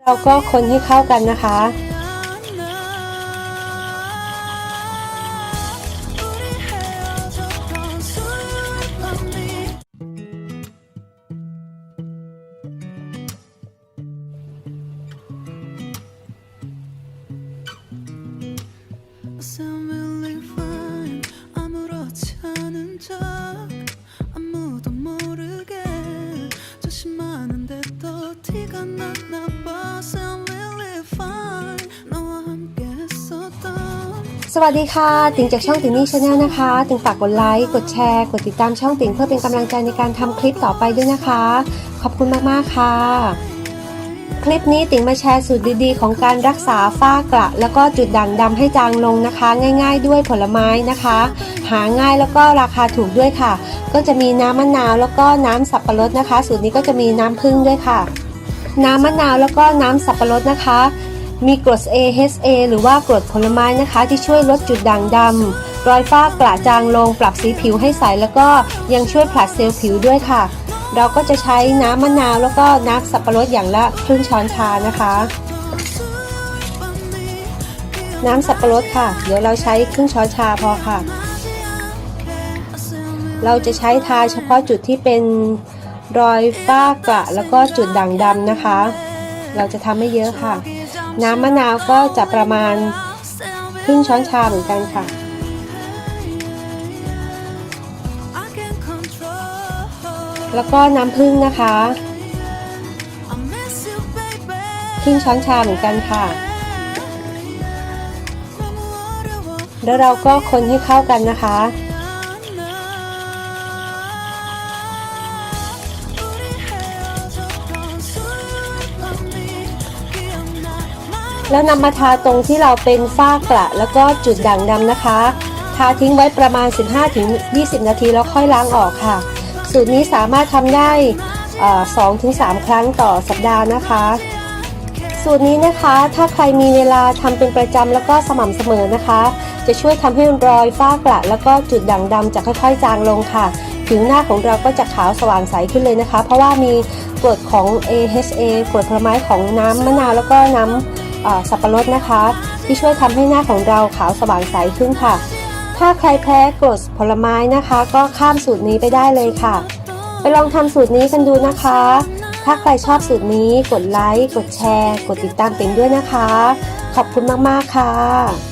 เราก็คนให้เข้ากันนะคะ Sound really fine 아무렇지 않은 척 아무도 모르게 조심하는데 또 티가 났나 สวัสดีค่ะ ติงจากช่องติงนี่ชาแนลนะคะ ติงฝากกดไลค์ กดแชร์ กดติดตามช่องติงเพื่อเป็นกำลังใจในการทำคลิปต่อไปด้วยนะคะ ขอบคุณมากๆค่ะ คลิปนี้ติงมาแชร์สูตรดีๆ ของการรักษาฝ้ากระแล้วก็จุดด่างดำให้จางลงนะคะ ง่าย ๆ ด้วยผลไม้นะคะ หาง่ายแล้วก็ราคาถูกด้วยค่ะ ก็จะมีน้ำมะนาวแล้วก็น้ำสับปะรดนะคะ สูตรนี้ก็จะมีน้ำผึ้งด้วยค่ะ น้ำมะนาวแล้วก็น้ำสับปะรดนะคะ มีกรด AHA หรือว่ากรดผลไม้นะคะ ที่ช่วยลดจุดด่างดำรอยฝ้ากระจางลงปรับสีผิวให้ใสแล้วก็ยังช่วยผลัดเซลล์ผิวด้วยค่ะ เราก็จะใช้น้ำมะนาวแล้วก็น้ำสับปะรดอย่างละครึ่งช้อนชานะคะ น้ำสับปะรดค่ะ เดี๋ยวเราใช้ครึ่งช้อนชาพอค่ะ เราจะใช้ทาเฉพาะจุดที่เป็นรอยฝ้ากระแล้วก็จุดด่างดำนะคะ เราจะทำไม่เยอะค่ะ น้ำมะนาวก็จะประมาณครึ่งช้อนชาเหมือนกันค่ะ แล้วก็น้ำผึ้งนะคะครึ่งช้อนชาเหมือนกันค่ะ แล้วเราก็คนให้เข้ากันนะคะ แล้วนำมาทาตรงที่เราเป็นฝ้ากระแล้วก็จุดด่างดำนะคะ ทาทิ้งไว้ประมาณ 15-20 นาทีแล้วค่อยล้างออกค่ะ สูตรนี้สามารถทำได้สองถึงสามครั้งต่อสัปดาห์นะคะ สูตรนี้นะคะถ้าใครมีเวลาทำเป็นประจำแล้วก็สม่ำเสมอนะคะ จะช่วยทำให้รอยฝ้ากระแล้วก็จุดด่างดำจะค่อย ๆ จางลงค่ะ ผิวหน้าของเราก็จะขาวสว่างใสขึ้นเลยนะคะ เพราะว่ามีกรดของ AHA กรดผลไม้ของน้ำมะนาวแล้วก็น้ำอ่า สับปะรดนะคะ ที่ช่วยทำให้หน้าของเราขาวสว่างใสขึ้นค่ะ ถ้าใครแพ้กรดผลไม้นะคะ ก็ข้ามสูตรนี้ไปได้เลยค่ะ ไปลองทำสูตรนี้กันดูนะคะ ถ้าใครชอบสูตรนี้กดไลค์กดแชร์ กดติดตามเป็นด้วยนะคะ ขอบคุณมากๆค่ะ